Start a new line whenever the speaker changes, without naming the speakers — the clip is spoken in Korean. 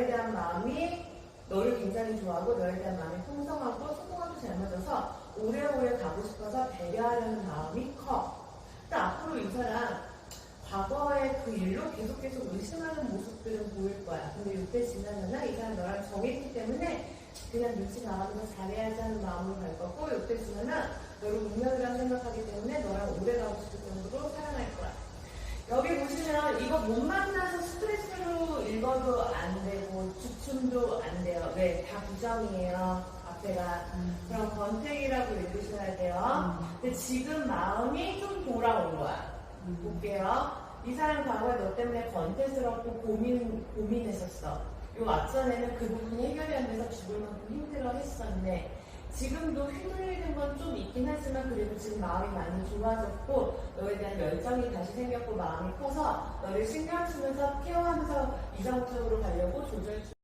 너에 대한 마음이 너를 굉장히 좋아하고 너에 대한 마음이 풍성하고 소통하고 잘 맞아서 오래오래 가고 싶어서 배려하려는 마음이 커. 그러니까 앞으로 이 사람 과거의 그 일로 계속 계속 의심하는 모습들은 보일 거야. 근데 이때 지나면은 이 사람 너랑 정했기 때문에 그냥 눈치 나가는 거 잘해야지 하는 마음으로 갈 거고 이때 지나면 너를 운명이라고 생각하기 때문에 너랑 오래 가고 싶을 정도로 사랑할 거야. 여기 보시면 이거 못 만나서 스트레스로 읽어도 안 주춤도 안 돼요. 왜? 다 부정이에요. 앞에가. 그럼 권태기라고 읽으셔야 돼요. 근데 지금 마음이 좀 돌아온 거야. 볼게요. 이 사람 과거에 너 때문에 권태스럽고 고민, 고민했었어. 요 앞전에는 그 부분이 해결이 안 돼서 죽을 만큼 힘들어 했었는데, 지금도 휘둘리는 건 좀 있긴 하지만 그래도 지금 마음이 많이 좋아졌고 너에 대한 열정이 다시 생겼고 마음이 커서 너를 신경 쓰면서 케어하면서 이성적으로 가려고 조절 중.